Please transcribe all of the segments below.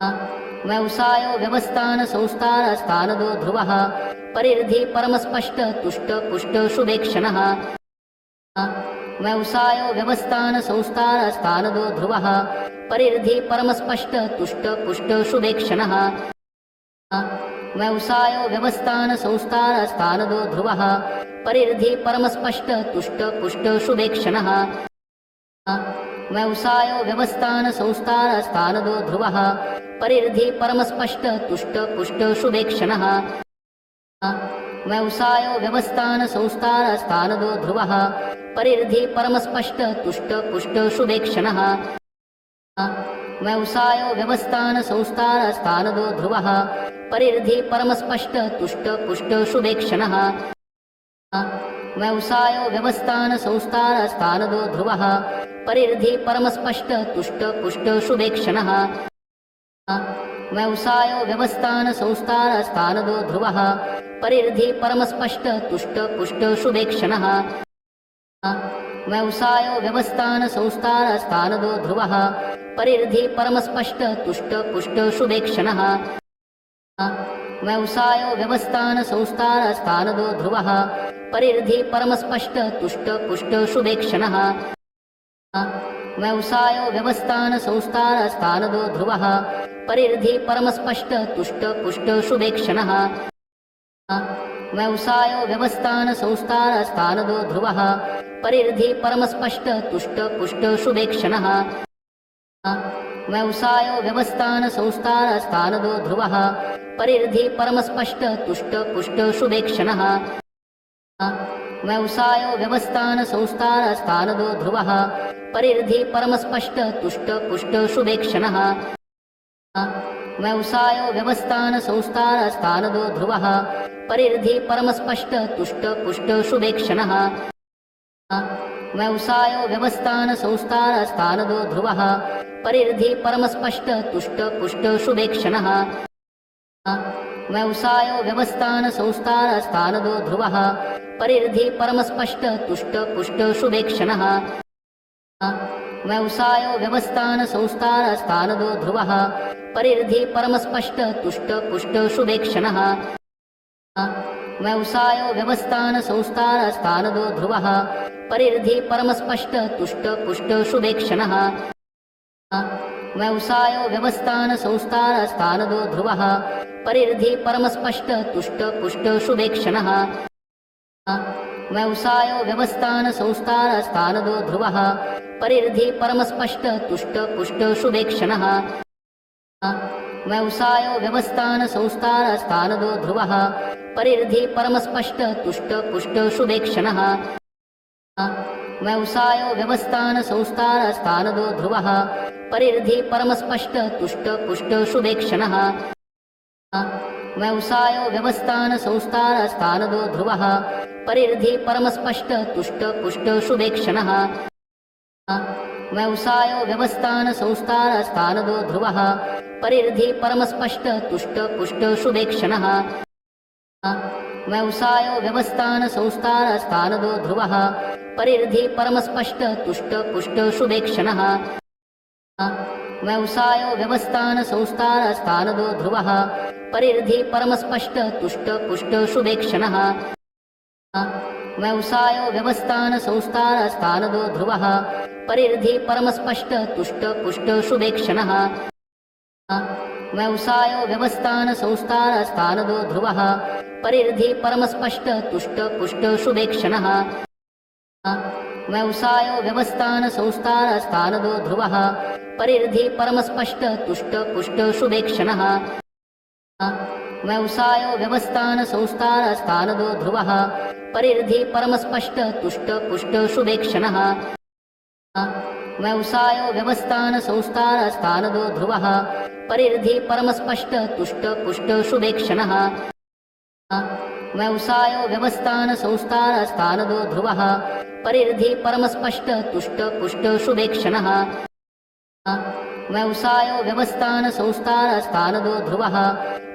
व्यवसायो व्यवस्थान संस्थान स्थानदो ध्रुवः। परिर्धि परमस्पष्ट तुष्ट पुष्ट शुभेक्षणः। व्यवसायो व्यवस्थान संस्थान स्थानदो ध्रुवः। परिर्धि परमस्पष्ट तुष्ट पुष्ट शुभेक्षणः। व्यवसायो व्यवस्थान संस्थान स्थानदो ध्रुवः। परिर्धि परमस्पष्ट तुष्ट पुष्ट शुभेक्षणः। व्यवसायो व्यवस्थान संस्थान स्थानदो ध्रुवः। परिर्धि परमस्पष्ट तुष्ट पुष्ट शुभेक्षणः। व्यवसायो व्यवस्थान संस्थान स्थानदो ध्रुवः। परिर्धि परमस्पष्ट तुष्ट पुष्ट शुभेक्षणः। व्यवसायो व्यवस्थान संस्थान स्थानदो ध्रुवः। परिर्धि परमस्पष्ट तुष्ट पुष्ट शुभेक्षणः। व्यवसायो व्यवस्थान संस्थान स्थानदो ध्रुवः। परिर्धि परमस्पष्ट तुष्ट पुष्ट शुभेक्षणः। व्यवसायो व्यवस्थान संस्थान स्थानदो ध्रुवः। परिर्धि परमस्पष्ट तुष्ट पुष्ट शुभेक्षणः। व्यवसायो व्यवस्थान संस्थान स्थानदो ध्रुवः। परिर्धि परमस्पष्ट तुष्ट पुष्ट शुभेक्षणः। व्यवसायो व्यवस्थान संस्थान स्थानदो ध्रुवः। परिर्धि परमस्पष्ट तुष्ट पुष्ट शुभेक्षणः। व्यवसायो व्यवस्थान संस्थान स्थानदो ध्रुवः। परिर्धि परमस्पष्ट तुष्ट पुष्ट शुभेक्षणः। व्यवसायो व्यवस्थान संस्थान स्थानदो ध्रुवः। परिर्धि परमस्पष्ट तुष्ट पुष्ट शुभेक्षणः। व्यवसायो व्यवस्थान संस्थान स्थानदो ध्रुवः। परिर्धि परमस्पष्ट तुष्ट पुष्ट शुभेक्षणः। व्यवसायो व्यवस्थान संस्थान स्थानदो ध्रुवः। परिर्धि परमस्पष्ट तुष्ट पुष्ट शुभेक्षणः। व्यवसायो व्यवस्थान संस्थान स्थानदो ध्रुवः। परिर्धि परमस्पष्ट तुष्ट पुष्ट शुभेक्षणः। व्यवसायो व्यवस्थान संस्थान स्थानदो ध्रुवः। परिर्धि परमस्पष्ट तुष्ट पुष्ट शुभेक्षणः। व्यवसायो व्यवस्थान संस्थान स्थानदो ध्रुवः। परिर्धि परमस्पष्ट तुष्ट पुष्ट शुभेक्षणः। व्यवसायो व्यवस्थान संस्थान स्थानदो ध्रुवः। परिर्धि परमस्पष्ट तुष्ट पुष्ट शुभेक्षणः। व्यवसायो व्यवस्थान संस्थान ध्रुवः। परिर्धि परमस्पष्ट तुष्ट पुष्ट शुभेक्षणः। व्यवसायो व्यवस्थान संस्थान ध्रुवः। परिर्धि परमस्पष्ट तुष्ट पुष्ट शुभेक्षणः। व्यवसायो व्यवस्थान संस्थान ध्रुवः। परिर्धि परमस्पष्ट तुष्ट पुष्ट शुभेक्षणः। व्यवसायो व्यवस्थान संस्थान ध्रुवः। परिर्धि परमस्पष्ट तुष्ट पुष्ट शुभेक्षण। व्यवसायो व्यवस्थान संस्थान स्थानदो ध्रुवः। परिर्धि परमस्पष्ट तुष्ट पुष्ट शुभेक्षणः। व्यवसायो व्यवस्थान संस्थान स्थानदो ध्रुवः। परिर्धि परमस्पष्ट तुष्ट पुष्ट शुभेक्षणः। व्यवसायो व्यवस्थान संस्थान स्थानदो ध्रुवः। परिर्धि परमस्पष्ट तुष्ट पुष्ट शुभेक्षणः। व्यवसायो व्यवस्थान संस्थान स्थानदो ध्रुवः। परिर्धि परमस्पष्ट तुष्ट पुष्ट शुभेक्षणः। व्यवसायो व्यवस्थान संस्थान स्थानदो ध्रुवः। परिर्धि परमस्पष्ट तुष्ट पुष्ट शुभेक्षणः। व्यवसायो व्यवस्थान संस्थान स्थानदो ध्रुवः। परिर्धि परमस्पष्ट तुष्ट पुष्ट शुभेक्षणः। व्यवसायो व्यवस्थान संस्थान स्थानदो ध्रुवः। परिर्धि परमस्पष्ट तुष्ट पुष्ट शुभेक्षण. व्यवसायो व्यवस्थान संस्थान स्थानदो ध्रुवः. परिर्धि परमस्पष्ट तुष्ट पुष्ट शुभेक्षण. व्यवसायो व्यवस्थान संस्थान स्थानदो ध्रुवः. परिर्धि परमस्पष्ट तुष्ट पुष्ट शुभेक्षण. व्यवसायो व्यवस्थान संस्थान स्थानदो ध्रुवः. परिर्धि परमस्पष्ट तुष्ट पुष्ट शुभेक्षण. व्यवसायो व्यवस्थान संस्थान स्थानदो ध्रुवः। परिर्धि परमस्पष्ट तुष्ट पुष्ट शुभेक्षणः। व्यवसायो व्यवस्थान संस्थान स्थानदो ध्रुवः।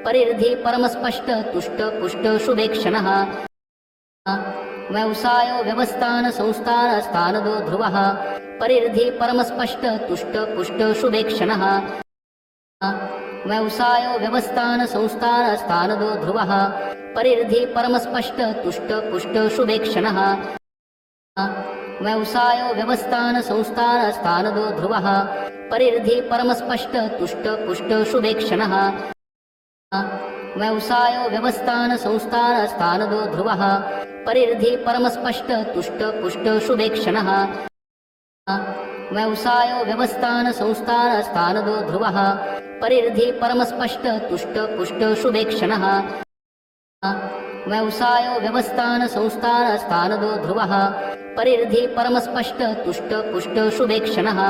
परिर्धि परमस्पष्ट तुष्ट पुष्ट शुभेक्षणः। व्यवसायो व्यवस्थान संस्थान स्थानदो ध्रुवः। परिर्धि परमस्पष्ट तुष्ट पुष्ट शुभेक्षणः। व्यवसाय व्यवस्थान संस्थान ध्रुवः। परिर्धि परमस्पष्ट तुष्ट पुष्ट शुभेक्षणः। व्यवसाय व्यवस्थान संस्थान ध्रुवः। परिर्धि परमस्पष्ट तुष्ट पुष्ट शुभेक्षणः। व्यवसाय व्यवस्थान संस्थान ध्रुवः। परिर्धि परमस्पष्ट तुष्ट पुष्ट शुभेक्षणः। व्यवसायो व्यवस्थान संस्थान ध्रुवः। परिर्धि परमस्पष्ट तुष्ट पुष्ट शुभेक्षणः। व्यवसायो व्यवस्थान संस्थान ध्रुवः। परिर्धि परमस्पष्ट तुष्ट पुष्ट शुभेक्षणः।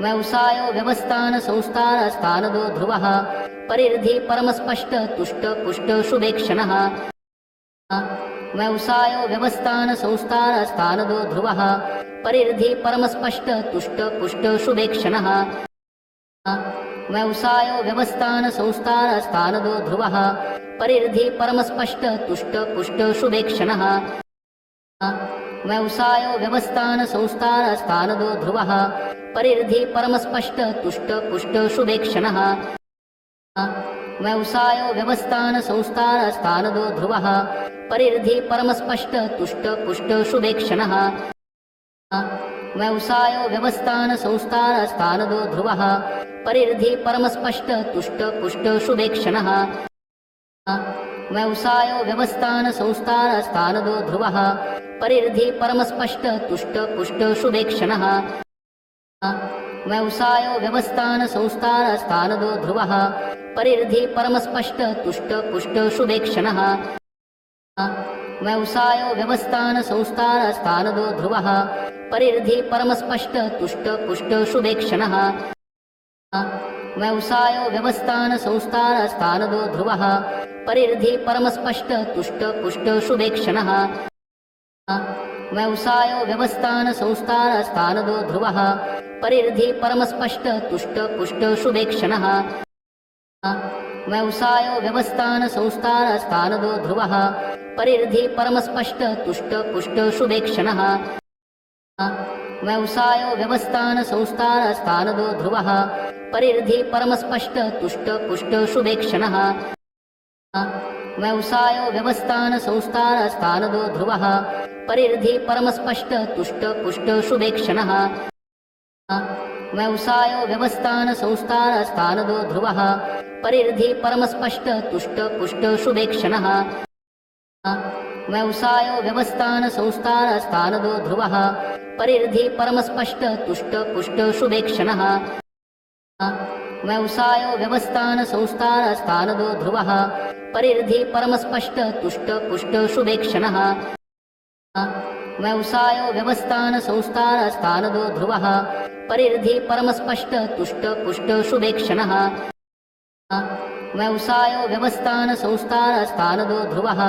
व्यवसायो व्यवस्थान संस्थान ध्रुवः। परिर्धि परमस्पष्ट तुष्ट पुष्ट शुभेक्षणः। व्यवसाय व्यवस्थान संस्थान स्थानदो ध्रुवः। परिर्धि परमस्पष्ट तुष्ट पुष्ट शुभेक्षणः। व्यवसाय व्यवस्थान संस्थान स्थानदो ध्रुवः। परिर्धि परमस्पष्ट तुष्ट पुष्ट शुभेक्षणः। व्यवसाय व्यवस्थान संस्थान स्थानदो ध्रुवः। परिर्धि परमस्पष्ट तुष्ट पुष्ट शुभेक्षणः। व्यवसायो व्यवस्थान संस्थान स्थानदो ध्रुवः। परिर्धि परमस्पष्ट तुष्ट पुष्ट शुभेक्षणः। व्यवसायो व्यवस्थान संस्थान स्थानदो ध्रुवः। परिर्धि परमस्पष्ट तुष्ट पुष्ट शुभेक्षणः। व्यवसायो व्यवस्थान संस्थान स्थानदो ध्रुवः। परिर्धि परमस्पष्ट तुष्ट पुष्ट शुभेक्षणः। व्यवसायो व्यवस्थान संस्थान स्थानदो ध्रुवः। परिर्धि परमस्पष्ट तुष्ट पुष्ट शुभेक्षणः। व्यवसायो व्यवस्थान संस्थान स्थानदो ध्रुवः। परिर्धि परमस्पष्ट तुष्ट पुष्ट शुभेक्षणः। व्यवसायो व्यवस्थान संस्थान स्थानदो ध्रुवः। परिर्धि परमस्पष्ट तुष्ट पुष्ट शुभेक्षणः। व्यवसाय व्यवस्थान संस्थान स्थानदो ध्रुवः। परिर्धि परमस्पष्ट तुष्ट पुष्ट शुभेक्षणः। व्यवसाय व्यवस्थान संस्थान स्थानदो ध्रुवः। परिर्धि परमस्पष्ट तुष्ट पुष्ट शुभेक्षणः। व्यवसाय व्यवस्थान संस्थान स्थानदो ध्रुवः। परिर्धि परमस्पष्ट तुष्ट पुष्ट शुभेक्षणः। व्यवसायो व्यवस्थान संस्थान स्थानदो ध्रुवः। परिर्धि परमस्पष्ट तुष्ट पुष्ट शुभेक्षणः। व्यवसायो व्यवस्थान संस्थान स्थानदो ध्रुवः। परिर्धि परमस्पष्ट तुष्ट पुष्ट शुभेक्षणः। व्यवसायो व्यवस्थान संस्थान स्थानदो ध्रुवः। परिर्धि परमस्पष्ट तुष्ट पुष्ट शुभेक्षणः। व्यवसाय व्यवस्थान संस्थान ध्रुवः। परिर्धि परमस्पष्ट तुष्ट पुष्ट शुभेक्षणः। व्यवसाय व्यवस्थान संस्थान ध्रुवः। परिर्धि परमस्पष्ट तुष्ट पुष्ट शुभेक्षणः। व्यवसाय व्यवस्थान संस्थान ध्रुवः।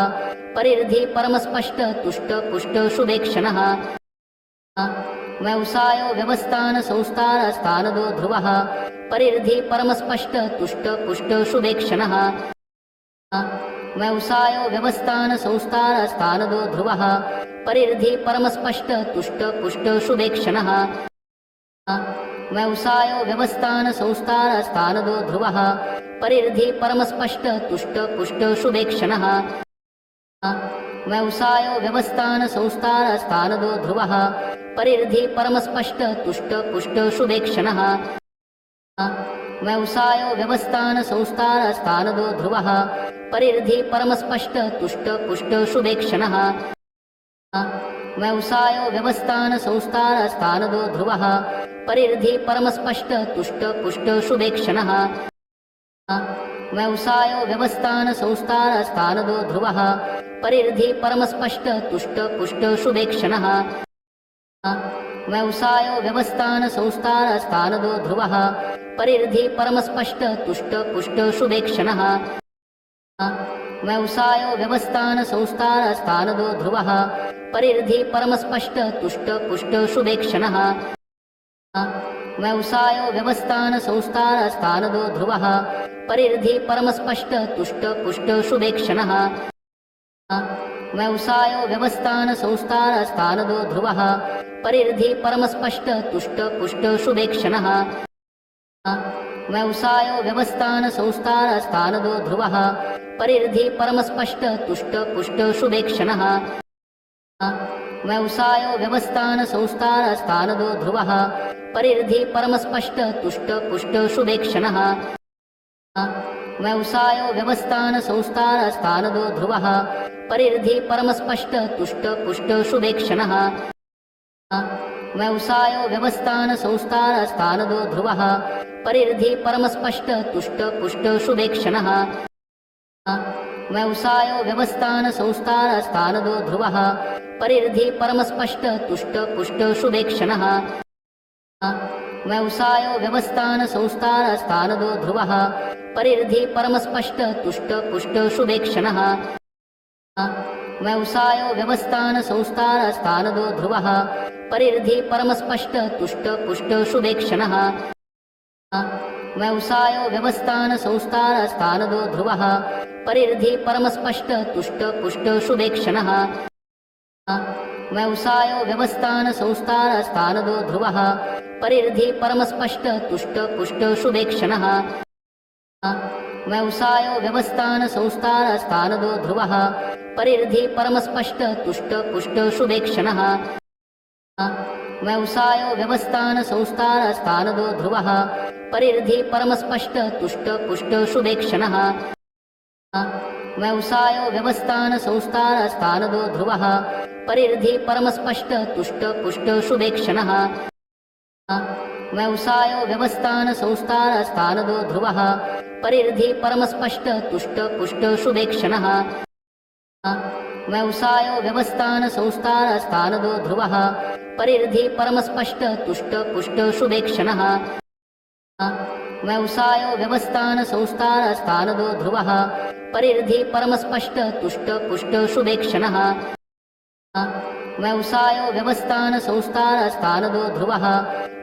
परिर्धि परमस्पष्ट तुष्ट पुष्ट शुभेक्षणः। व्यवसायो व्यवस्थान संस्थान स्थानदो ध्रुवः। परिर्धि परमस्पष्ट तुष्ट पुष्ट शुभेक्षणः। व्यवसायो व्यवस्थान संस्थान स्थानदो ध्रुवः। परिर्धि परमस्पष्ट तुष्ट पुष्ट शुभेक्षणः। व्यवसायो व्यवस्थान संस्थान स्थानदो ध्रुवः। परिर्धि परमस्पष्ट तुष्ट पुष्ट शुभेक्षणः। व्यवसायो व्यवस्थान संस्थान स्थानदो ध्रुवः। परिर्धि परमस्पष्ट तुष्ट पुष्ट शुभेक्षणः। व्यवसायो व्यवस्थान संस्थान स्थानदो ध्रुवः। परिर्धि परमस्पष्ट तुष्ट पुष्ट शुभेक्षणः। व्यवसायो व्यवस्थान संस्थान स्थानदो ध्रुवः। परिर्धि परमस्पष्ट तुष्ट पुष्ट शुभेक्षणः। व्यवसाय व्यवस्थान संस्थान स्थानदो ध्रुवः। परिर्धि परमस्पष्ट तुष्ट पुष्ट शुभेक्षणः। व्यवसाय व्यवस्थान संस्थान स्थानदो ध्रुवः। परिर्धि परमस्पष्ट तुष्ट पुष्ट शुभेक्षणः। व्यवसाय व्यवस्थान संस्थान स्थानदो ध्रुवः। परिर्धि परमस्पष्ट तुष्ट पुष्ट शुभेक्षणः। व्यवसायो व्यवस्थान संस्थान स्थानदो ध्रुवः। परिर्धि परमस्पष्ट तुष्ट पुष्ट शुभेक्षणः। व्यवसायो व्यवस्थान संस्थान स्थानदो ध्रुवः। परिर्धि परमस्पष्ट तुष्ट पुष्ट शुभेक्षणः। व्यवसायो व्यवस्थान संस्थान स्थानदो ध्रुवः। परिर्धि परमस्पष्ट तुष्ट पुष्ट शुभेक्षणः। व्यवसायो व्यवस्थान संस्थान स्थानदो ध्रुवः। परिर्धि परमस्पष्ट तुष्ट पुष्ट शुभेक्षणः। व्यवसायो व्यवस्थान संस्थान स्थानदो ध्रुवः। परिर्धि परमस्पष्ट तुष्ट पुष्ट शुभेक्षणः। व्यवसायो व्यवस्थान संस्थान स्थानदो ध्रुवः। परिर्धि परमस्पष्ट तुष्ट पुष्ट शुभेक्षणः। व्यवसायो व्यवस्थान संस्थान स्थानदो ध्रुवः। परिर्धि परमस्पष्ट तुष्ट पुष्ट शुभेक्षण। व्यवसायो व्यवस्थान संस्थान स्थानदो ध्रुवः। परिर्धि परमस्पष्ट तुष्ट पुष्ट शुभेक्षणः। व्यवसायो व्यवस्थान संस्थान स्थानदो ध्रुवः। परिर्धि परमस्पष्ट तुष्ट पुष्ट शुभेक्षणः। व्यवसायो व्यवस्थान संस्थान स्थानदो ध्रुवः। परिर्धि परमस्पष्ट तुष्ट पुष्ट शुभेक्षणः। व्यवसायो व्यवस्थान संस्थान स्थानदो ध्रुवः। परिर्धि परमस्पष्ट तुष्ट पुष्ट शुभेक्षणः। व्यवसायो व्यवस्थान संस्थान स्थानदो ध्रुवः। परिर्धि परमस्पष्ट तुष्ट पुष्ट शुभेक्षणः। व्यवसायो व्यवस्थान संस्थान स्थानदो ध्रुवः। परिर्धि परमस्पष्ट तुष्ट पुष्ट शुभेक्षणः। व्यवसायो व्यवस्थान संस्थान स्थानदो ध्रुवः। परिर्धि परमस्पष्ट तुष्ट पुष्ट शुभेक्षण। व्यवसायो व्यवस्थान संस्थान स्थानदो ध्रुवः। परिर्धि परमस्पष्ट तुष्ट पुष्ट शुभेक्षणः। व्यवसायो व्यवस्थान संस्थान स्थानदो ध्रुवः। परिर्धि परमस्पष्ट तुष्ट पुष्ट शुभेक्षणः। व्यवसायो व्यवस्थान संस्थान स्थानदो ध्रुवः। परिर्धि परमस्पष्ट तुष्ट पुष्ट शुभेक्षणः। व्यवसायो व्यवस्थान संस्थान स्थानदो ध्रुवः।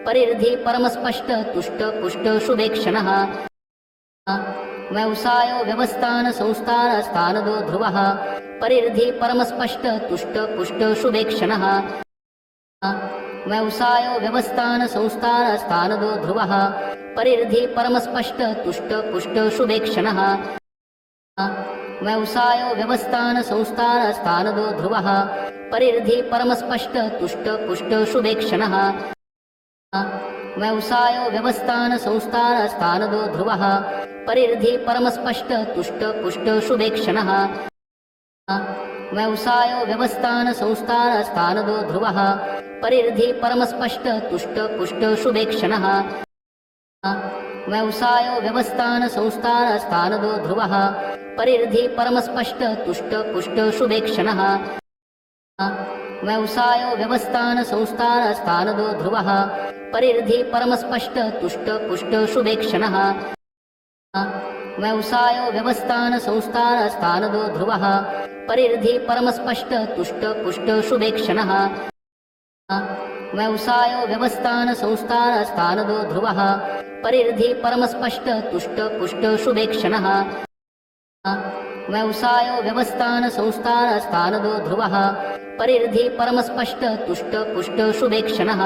परिर्धि परमस्पष्ट तुष्ट पुष्ट शुभेक्षणः। व्यवसायो व्यवस्थान संस्थान स्थानदो ध्रुवः। परिर्धि परमस्पष्ट तुष्ट पुष्ट शुभेक्षणः। व्यवसायो व्यवस्थान संस्थान स्थानदो ध्रुवः। परिर्धि परमस्पष्ट तुष्ट पुष्ट शुभेक्षणः। व्यवसायो व्यवस्थान संस्थान स्थानदो ध्रुवः। परिर्धि परमस्पष्ट तुष्ट पुष्ट शुभेक्षणः। व्यवसायो व्यवस्थान संस्थान स्थानदो ध्रुवः। परिर्धि परमस्पष्ट तुष्ट पुष्ट शुभेक्षणः। व्यवसायो व्यवस्थान संस्थान स्थानदो ध्रुवः। परिर्धि परमस्पष्ट तुष्ट पुष्ट शुभेक्षणः। व्यवसायो व्यवस्थान संस्थान स्थानदो ध्रुवः। परिर्धि परमस्पष्ट तुष्ट पुष्ट शुभेक्षणः। व्यवसायो व्यवस्थान संस्थान स्थानदो ध्रुवः। परिर्धि परमस्पष्ट तुष्ट पुष्ट शुभेक्षणः। व्यवसायो व्यवस्थान संस्थान स्थानदो ध्रुवः। परिर्धि परमस्पष्ट तुष्ट पुष्ट शुभेक्षणः। व्यवसायो व्यवस्थान संस्थान स्थानदो ध्रुवः। परिर्धि परमस्पष्ट तुष्ट पुष्ट शुभेक्षणः। व्यवसायो व्यवस्थान संस्थान स्थानदो ध्रुवः। परिर्धि परमस्पष्ट तुष्ट पुष्ट शुभेक्षणः।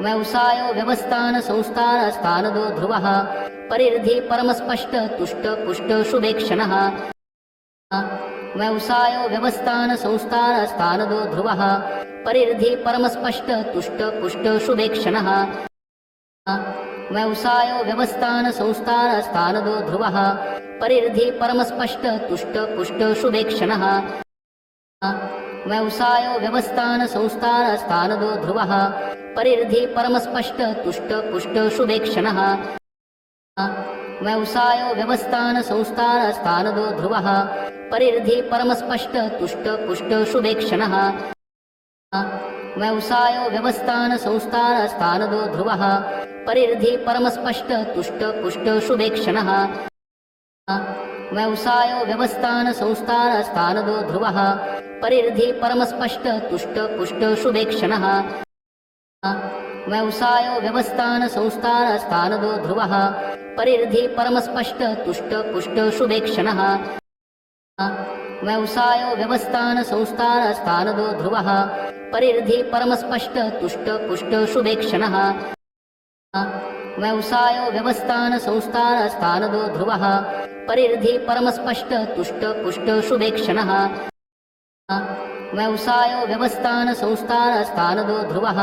व्यवसायो व्यवस्थान संस्थान स्थानदो ध्रुवः। परिर्धि परमस्पष्ट तुष्ट पुष्ट शुभेक्षणः। व्यवसायो व्यवस्थान संस्थान स्थानदो ध्रुवः। परिर्धि परमस्पष्ट तुष्ट पुष्ट शुभेक्षणः। व्यवसायो व्यवस्थान संस्थान स्थानदो ध्रुवः। परिर्धि परमस्पष्ट तुष्ट पुष्ट शुभेक्षणः। व्यवसायो व्यवस्थान संस्थान स्थानदो ध्रुवः। परिर्धि परमस्पष्ट तुष्ट पुष्ट शुभेक्षणः। व्यवसायो व्यवस्थान संस्थान स्थानदो ध्रुवः। परिर्धि परमस्पष्ट तुष्ट पुष्ट शुभेक्षणः। व्यवसायो व्यवस्थान संस्थान स्थानदो ध्रुवः। परिर्धि परमस्पष्ट तुष्ट पुष्ट शुभेक्षणः। व्यवसायो व्यवस्थान संस्थान स्थानदो ध्रुवः। परिर्धि परमस्पष्ट तुष्ट पुष्ट शुभेक्षणः। व्यवसायो व्यवस्थान संस्थान स्थानदो ध्रुवः। परिर्धि परमस्पष्ट तुष्ट पुष्ट शुभेक्षणः। व्यवसायो व्यवस्थान संस्थान स्थानदो ध्रुवः। परिर्धि परमस्पष्ट तुष्ट पुष्ट शुभेक्षणः। व्यवसायो व्यवस्थान संस्थान स्थानदो ध्रुवः। परिर्धि परमस्पष्ट तुष्ट पुष्ट शुभेक्षणः। व्यवसायो व्यवस्थान संस्थान स्थानदो ध्रुवः।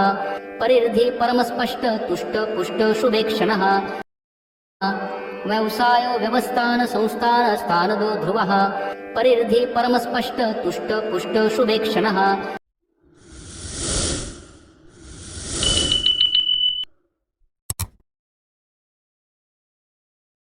परिर्धि परमस्पष्ट, तुष्ट, पुष्ट, शुभेक्षणः। व्यवसायो, व्यवस्थान, संस्थान स्थानदो ध्रुवः। परिर्धि परमस्पष्ट, तुष्ट, पुष्ट, शुभेक्षणः।